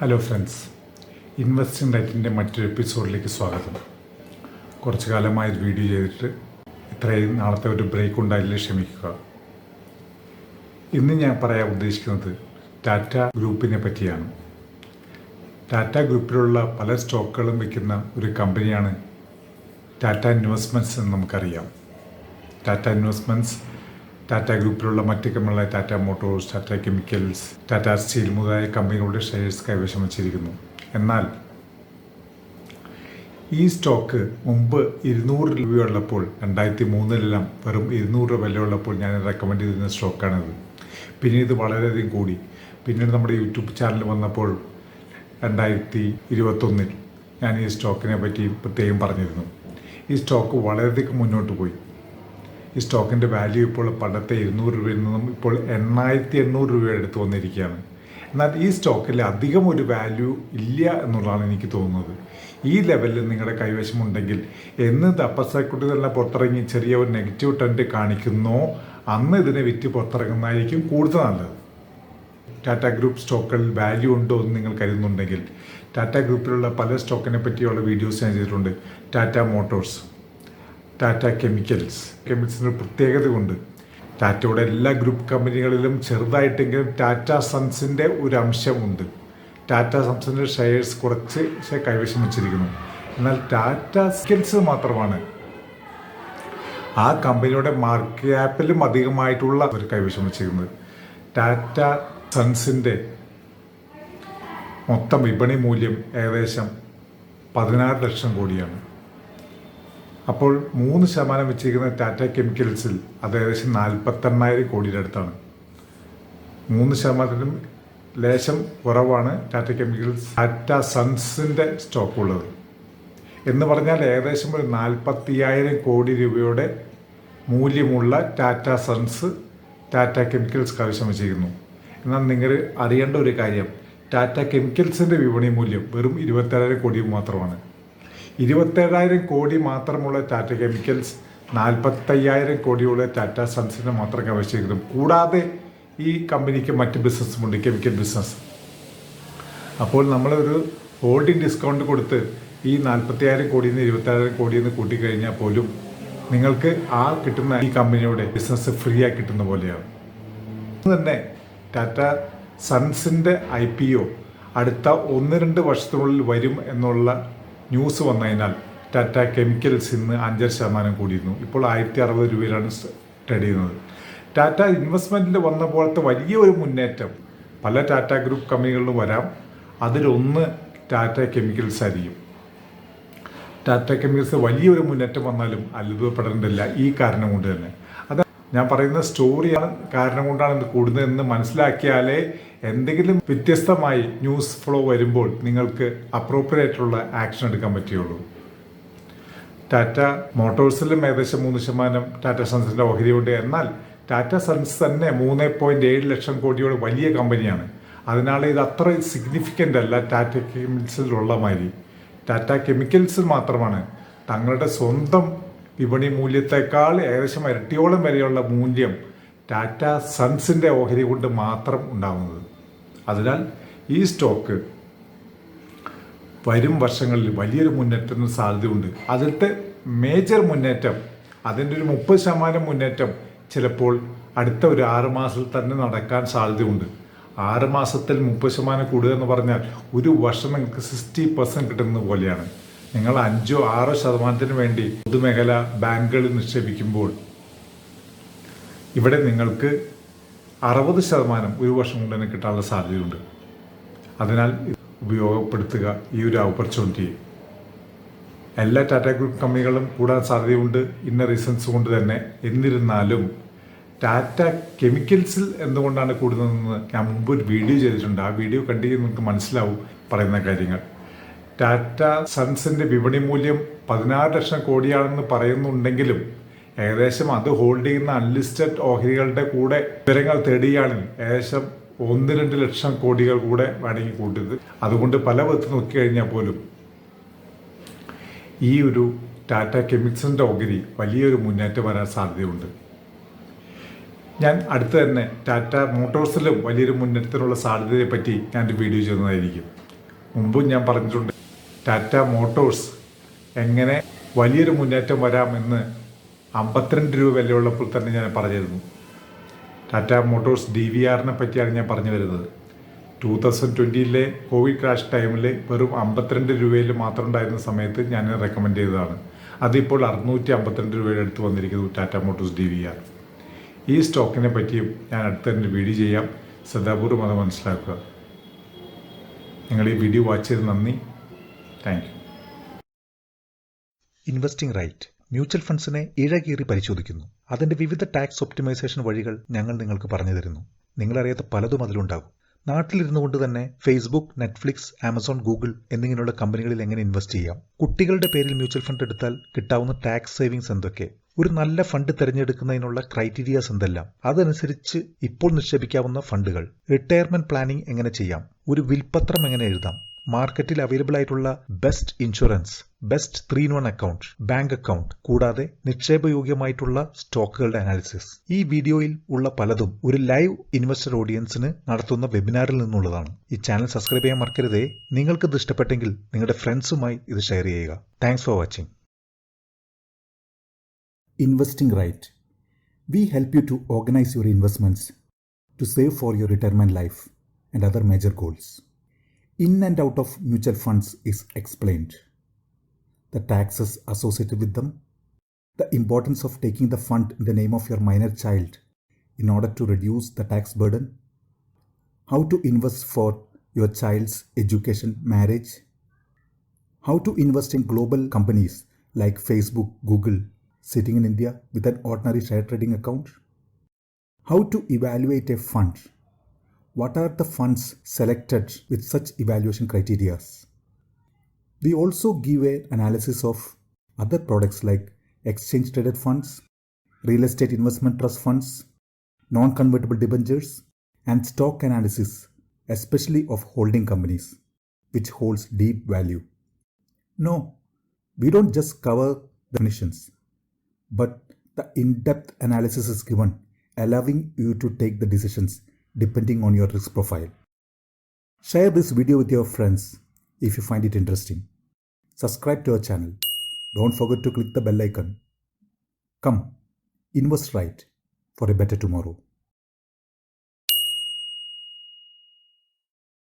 Hello friends investing റൈറ്റിന്റെ മറ്റൊരു എപ്പിസോഡിലേക്ക് സ്വാഗതം. കുറച്ച് കാലമായി വീഡിയോ ചെയ്തിട്ട് ഇത്രയും നാളത്തെ ഒരു ബ്രേക്ക് ഉണ്ടായില്ല ക്ഷമിക്കുക. ഇന്ന് ഞാൻ പറയാൻ ഉദ്ദേശിക്കുന്നത് ടാറ്റ ഗ്രൂപ്പിനെ പറ്റിയാണ്. ടാറ്റ ഗ്രൂപ്പിലുള്ള പല സ്റ്റോക്കുകളും വയ്ക്കുന്ന ഒരു കമ്പനിയാണ് ടാറ്റ ഇൻവെസ്റ്റ്മെന്റ്സ് എന്ന് നമുക്കറിയാം. ടാറ്റ ഇൻവെസ്റ്റ്മെന്റ്സ് ടാറ്റ ഗ്രൂപ്പിലുള്ള മറ്റ് കമ്പനികളായ Tata motors Tata chemicals Tata steel മുതലായ കമ്പനികളുടെ ഷെയർസ് കൈവശം വച്ചിരിക്കുന്നു. എന്നാൽ ഈ സ്റ്റോക്ക് മുമ്പ് ഇരുന്നൂറ് രൂപയുള്ളപ്പോൾ രണ്ടായിരത്തി മൂന്നിലെല്ലാം വെറും ഇരുന്നൂറ് രൂപ വിലയുള്ളപ്പോൾ ഞാൻ റെക്കമെൻഡ് ചെയ്തിരുന്ന സ്റ്റോക്കാണിത് പിന്നീട് ഇത് വളരെയധികം കൂടി. പിന്നീട് നമ്മുടെ യൂട്യൂബ് ചാനൽ വന്നപ്പോൾ രണ്ടായിരത്തി ഇരുപത്തൊന്നിൽ ഞാൻ ഈ സ്റ്റോക്കിനെ പറ്റി പ്രത്യേകം പറഞ്ഞിരുന്നു. ഈ സ്റ്റോക്ക് വളരെയധികം മുന്നോട്ട് പോയി. ഈ സ്റ്റോക്കിന്റെ വാല്യൂ ഇപ്പോൾ പണ്ടത്തെ ഇരുന്നൂറ് രൂപയിൽ നിന്നും ഇപ്പോൾ എണ്ണായിരത്തി എണ്ണൂറ് രൂപ എടുത്ത് വന്നിരിക്കുകയാണ്. എന്നാൽ ഈ സ്റ്റോക്കിൽ അധികം ഒരു വാല്യൂ ഇല്ല എന്നുള്ളതാണ് എനിക്ക് തോന്നുന്നത്. ഈ ലെവലിൽ നിങ്ങളുടെ കൈവശമുണ്ടെങ്കിൽ എന്ന് തപ്പസക്കുട്ടി തന്നെ പുറത്തിറങ്ങി ചെറിയ ഒരു നെഗറ്റീവ് ട്രെൻഡ് കാണിക്കുന്നോ അന്ന് ഇതിനെ വിറ്റ് പുറത്തിറങ്ങുന്നതായിരിക്കും കൂടുതൽ നല്ലത്. ടാറ്റ ഗ്രൂപ്പ് സ്റ്റോക്കുകളിൽ വാല്യൂ ഉണ്ടോ എന്ന് നിങ്ങൾ കരുതുന്നുണ്ടെങ്കിൽ ടാറ്റ ഗ്രൂപ്പിലുള്ള പല സ്റ്റോക്കിനെ പറ്റിയുള്ള വീഡിയോസ് ഞാൻ ചെയ്തിട്ടുണ്ട്. Tata motors Tata chemicals. കെമിക്കൽസിന് പ്രത്യേകത കൊണ്ട് ടാറ്റയുടെ എല്ലാ ഗ്രൂപ്പ് കമ്പനികളിലും ചെറുതായിട്ടെങ്കിലും ടാറ്റ സൺസിന്റെ ഒരു അംശമുണ്ട്. ടാറ്റ സൺസിന്റെ ഷെയർസ് കുറച്ച് കൈവശം വെച്ചിരിക്കുന്നു. എന്നാൽ ടാറ്റ സ്കിൽസ് മാത്രമാണ്. ആ കമ്പനിയുടെ മാർക്കറ്റ് ക്യാപ്പിലും അധികമായിട്ടുള്ള ഒരു കൈവശം വെച്ചിരിക്കുന്നത്. ടാറ്റ സൺസിന്റെ മൊത്തം വിപണി മൂല്യം ഏകദേശം പതിനാറ് ലക്ഷം കോടിയാണ്. അപ്പോൾ മൂന്ന് ശതമാനം വെച്ചിരിക്കുന്ന ടാറ്റ കെമിക്കൽസിൽ അത് ഏകദേശം നാൽപ്പത്തെണ്ണായിരം കോടിയുടെ അടുത്താണ്. മൂന്ന് ശതമാനത്തിനും ലേശം കുറവാണ് ടാറ്റ കെമിക്കൽസ് ടാറ്റ സൺസിന്റെ സ്റ്റോക്ക് ഉള്ളത്. എന്ന് പറഞ്ഞാൽ ഏകദേശം ഒരു നാൽപ്പത്തിയായിരം കോടി രൂപയുടെ മൂല്യമുള്ള ടാറ്റ സൺസ് ടാറ്റ കെമിക്കൽസ് കൈവശം വെച്ചിരിക്കുന്നു എന്നാൽ നിങ്ങൾ അറിയേണ്ട ഒരു കാര്യം ടാറ്റ കെമിക്കൽസിന്റെ വിപണി മൂല്യം വെറും ഇരുപത്തേഴായിരം കോടി മാത്രമാണ്. ഇരുപത്തേഴായിരം കോടി മാത്രമുള്ള ടാറ്റ കെമിക്കൽസ് നാൽപ്പത്തയ്യായിരം കോടിയുള്ള ടാറ്റ സൺസിനെ മാത്രം കൈവശിക്കുന്നു കൂടാതെ ഈ കമ്പനിക്ക് മറ്റ് ബിസിനസ്സുമുണ്ട് കെമിക്കൽ ബിസിനസ് അപ്പോൾ നമ്മളൊരു ഹോൾഡിംഗ് ഡിസ്കൗണ്ട് കൊടുത്ത് ഈ നാൽപ്പത്തിയായിരം കോടിയിൽ നിന്ന് ഇരുപത്തായിരം കോടിയിൽ നിന്ന് കൂട്ടിക്കഴിഞ്ഞാൽ പോലും നിങ്ങൾക്ക് ആ കിട്ടുന്ന ഈ കമ്പനിയുടെ ബിസിനസ് ഫ്രീ ആയി കിട്ടുന്ന പോലെയാണ് തന്നെ ടാറ്റ സൺസിന്റെ ഐ പി ഒ അടുത്ത ഒന്ന് രണ്ട് വർഷത്തിനുള്ളിൽ വരും എന്നുള്ള ന്യൂസ് വന്നതിനാൽ ടാറ്റ കെമിക്കൽസ് ഇന്ന് അഞ്ചര ശതമാനം കൂടിയിരുന്നു. ഇപ്പോൾ ആയിരത്തി അറുപത് രൂപയിലാണ് ട്രേഡ് ചെയ്യുന്നത്. ടാറ്റ ഇൻവെസ്റ്റ്മെന്റിൽ വന്ന പോലത്തെ വലിയ ഒരു മുന്നേറ്റം. പല ടാറ്റ ഗ്രൂപ്പ് കമ്പനികളിലും വരാം. അതിലൊന്ന് ടാറ്റ കെമിക്കൽസ് ആയിരിക്കും. ടാറ്റ കെമിക്കൽസ് വലിയൊരു മുന്നേറ്റം വന്നാലും അത്ഭുതപ്പെടേണ്ടതില്ല. ഈ കാരണം കൊണ്ട് തന്നെ. ഞാൻ പറയുന്ന സ്റ്റോറിയാണ് കാരണം കൊണ്ടാണ് ഇത് കൂടുന്നതെന്ന് മനസ്സിലാക്കിയാലേ എന്തെങ്കിലും വ്യത്യസ്തമായി ന്യൂസ് ഫ്ലോ വരുമ്പോൾ നിങ്ങൾക്ക് അപ്രോപ്രിയേറ്റുള്ള ആക്ഷൻ എടുക്കാൻ പറ്റുകയുള്ളൂ. ടാറ്റ മോട്ടോഴ്സിലും ഏകദേശം മൂന്ന് ശതമാനം ടാറ്റ സൺസിന്റെ ഓഹരിയുണ്ട്. എന്നാൽ ടാറ്റ സൺസ് തന്നെ മൂന്ന് പോയിന്റ് ഏഴ് ലക്ഷം കോടിയോട് വലിയ കമ്പനിയാണ്. അതിനാൽ ഇത് അത്ര സിഗ്നിഫിക്കന്റ് അല്ല ടാറ്റ കെമിക്കൽസിലുള്ള മാതിരി. ടാറ്റ കെമിക്കൽസിൽ മാത്രമാണ് തങ്ങളുടെ സ്വന്തം വിപണി മൂല്യത്തെക്കാൾ ഏകദേശം ഇരട്ടിയോളം വരെയുള്ള മൂല്യം ടാറ്റ സൺസിന്റെ ഓഹരി കൊണ്ട് മാത്രം ഉണ്ടാകുന്നത് അതിനാൽ ഈ സ്റ്റോക്ക് വരും വർഷങ്ങളിൽ വലിയൊരു മുന്നേറ്റത്തിന് സാധ്യതയുണ്ട്. അതിലത്തെ മേജർ മുന്നേറ്റം അതിന്റെ ഒരു മുപ്പത് ശതമാനം മുന്നേറ്റം ചിലപ്പോൾ അടുത്ത ഒരു ആറ് മാസത്തിൽ തന്നെ നടക്കാൻ സാധ്യതയുണ്ട്. ആറ് മാസത്തിൽ മുപ്പത് ശതമാനം കൂടുക എന്ന് പറഞ്ഞാൽ ഒരു വർഷം നിങ്ങൾക്ക് സിക്സ്റ്റി പെർസെന്റ് കിട്ടുന്നത് പോലെയാണ്. നിങ്ങൾ അഞ്ചോ ആറോ ശതമാനത്തിന് വേണ്ടി പൊതുമേഖല ബാങ്കുകളിൽ നിക്ഷേപിക്കുമ്പോൾ ഇവിടെ നിങ്ങൾക്ക് അറുപത് ശതമാനം ഒരു വർഷം കൊണ്ട് തന്നെ കിട്ടാനുള്ള സാധ്യതയുണ്ട്. അതിനാൽ ഉപയോഗപ്പെടുത്തുക ഈ ഒരു ഓപ്പർച്യൂണിറ്റിയെ എല്ലാ ടാറ്റ ഗ്രൂപ്പ് കമ്പനികളും കൂടാൻ സാധ്യതയുണ്ട്. ഇന്ന റീസൺസ് കൊണ്ട് തന്നെ. എന്നിരുന്നാലും ടാറ്റ കെമിക്കൽസിൽ എന്തുകൊണ്ടാണ് കൂടുന്നതെന്ന് ഞാൻ മുമ്പ് ഒരു വീഡിയോ ചെയ്തിട്ടുണ്ട്. ആ വീഡിയോ കണ്ടെങ്കിൽ നിങ്ങൾക്ക് മനസ്സിലാവും പറയുന്ന കാര്യങ്ങൾ. ടാറ്റ സൺസിന്റെ വിപണി മൂല്യം പതിനാറ് ലക്ഷം കോടിയാണെന്ന് പറയുന്നുണ്ടെങ്കിലും ഏകദേശം അത് ഹോൾഡ് ചെയ്യുന്ന അൺലിസ്റ്റഡ് ഓഹരികളുടെ കൂടെ വിവരങ്ങൾ തേടുകയാണെങ്കിൽ ഏകദേശം ഒന്ന് രണ്ട് ലക്ഷം കോടികൾ കൂടെ വേണമെങ്കിൽ കൂട്ടിയത്. അതുകൊണ്ട് പല വിധത്തിൽ നോക്കിക്കഴിഞ്ഞാൽ പോലും ഈ ഒരു ടാറ്റ കെമിക്സിന്റെ ഓഹരി വലിയൊരു മുന്നേറ്റം വരാൻ സാധ്യതയുണ്ട്. ഞാൻ അടുത്ത് തന്നെ ടാറ്റ മോട്ടോഴ്സിലും വലിയൊരു മുന്നേറ്റത്തിനുള്ള സാധ്യതയെ പറ്റി ഞാൻ ഒരു വീഡിയോ ചെയ്യുന്നതായിരിക്കും മുമ്പും ഞാൻ പറഞ്ഞിട്ടുണ്ട് ടാറ്റ മോട്ടോഴ്സ് എങ്ങനെ വലിയൊരു മുന്നേറ്റം വരാമെന്ന് അമ്പത്തിരണ്ട് രൂപ വിലയുള്ളപ്പോൾ തന്നെ ഞാൻ പറഞ്ഞിരുന്നു. ടാറ്റ മോട്ടോഴ്സ് ഡി വി ആറിനെ പറ്റിയാണ് ഞാൻ പറഞ്ഞു വരുന്നത്. ടൂ തൗസൻഡ് ട്വന്റിയിലെ കോവിഡ് ക്രാഷ് ടൈമിൽ വെറും അമ്പത്തിരണ്ട് രൂപയിൽ മാത്രം ഉണ്ടായിരുന്ന സമയത്ത് ഞാൻ റെക്കമെൻഡ് ചെയ്തതാണ്. അതിപ്പോൾ അറുന്നൂറ്റി അമ്പത്തിരണ്ട് രൂപയുടെ അടുത്ത് വന്നിരിക്കുന്നു Tata motors D V R ഈ സ്റ്റോക്കിനെ പറ്റിയും ഞാൻ അടുത്ത തന്നെ വീഡിയോ ചെയ്യാം. ശ്രദ്ധാപൂർവം അത് മനസ്സിലാക്കുക. നിങ്ങൾ ഈ വീഡിയോ വാച്ച് ചെയ്ത് നന്ദി. Thank you investing right mutual ഫണ്ട്സിനെ ഇഴകീറി പരിശോധിക്കുന്നു. അതിന്റെ വിവിധ ടാക്സ് ഒപ്റ്റിമൈസേഷൻ വഴികൾ ഞങ്ങൾ നിങ്ങൾക്ക് പറഞ്ഞു തരുന്നു. നിങ്ങളറിയാത്ത പലതും അതിലുണ്ടാകും. നാട്ടിലിരുന്നു കൊണ്ട് തന്നെ ഫേസ്ബുക്ക് നെറ്റ്ഫ്ലിക്സ് ആമസോൺ ഗൂഗിൾ എന്നിങ്ങനെയുള്ള കമ്പനികളിൽ എങ്ങനെ ഇൻവെസ്റ്റ് ചെയ്യാം? കുട്ടികളുടെ പേരിൽ മ്യൂച്വൽ ഫണ്ട് എടുത്താൽ കിട്ടാവുന്ന ടാക്സ് സേവിങ്സ് എന്തൊക്കെ? ഒരു നല്ല ഫണ്ട് തിരഞ്ഞെടുക്കുന്നതിനുള്ള ക്രൈറ്റീരിയാസ് എന്തെല്ലാം? അതനുസരിച്ച് ഇപ്പോൾ നിക്ഷേപിക്കാവുന്ന ഫണ്ടുകൾ റിട്ടയർമെന്റ് പ്ലാനിംഗ് എങ്ങനെ ചെയ്യാം? ഒരു വിൽപത്രം എങ്ങനെ എഴുതാം? മാർക്കറ്റിൽ അവൈലബിൾ ആയിട്ടുള്ള best insurance best three in one account bank account കൂടാതെ നിക്ഷേപയോഗ്യമായിട്ടുള്ള സ്റ്റോക്കുകളുടെ അനാലിസിസ് ഈ വീഡിയോയിൽ ഉള്ള പലതും ഒരു ലൈവ് ഇൻവെസ്റ്റർ ഓഡിയൻസിന് നടത്തുന്ന വെബിനാറിൽ നിന്നുള്ളതാണ്. ഈ ചാനൽ സബ്സ്ക്രൈബ് ചെയ്യാൻ മറക്കരുതേ. ഇത് ഇഷ്ടപ്പെട്ടെങ്കിൽ നിങ്ങളുടെ ഫ്രണ്ട്സുമായി ഇത് ഷെയർ ചെയ്യുക. Thanks for watching investing right we help you to organise your investments to save for your retirement life and other major goals. In and out of mutual funds is explained. The taxes associated with them, the importance of taking the fund in the name of your minor child in order to reduce the tax burden, how to invest for your child's education, marriage, how to invest in global companies like Facebook, Google, sitting in India with an ordinary share trading account? How to evaluate a fund? What are the funds selected with such evaluation criteria? We also give an analysis of other products like exchange traded funds, real estate investment trust funds, non convertible debentures, and stock analysis, especially of holding companies, which holds deep value. No, we don't just cover the definitions, but the in depth analysis is given, allowing you to take the decisions depending on your risk profile. Share this video with your friends if you find it interesting. Subscribe to our channel. Don't forget to click the bell icon. Come, invest right for a better tomorrow.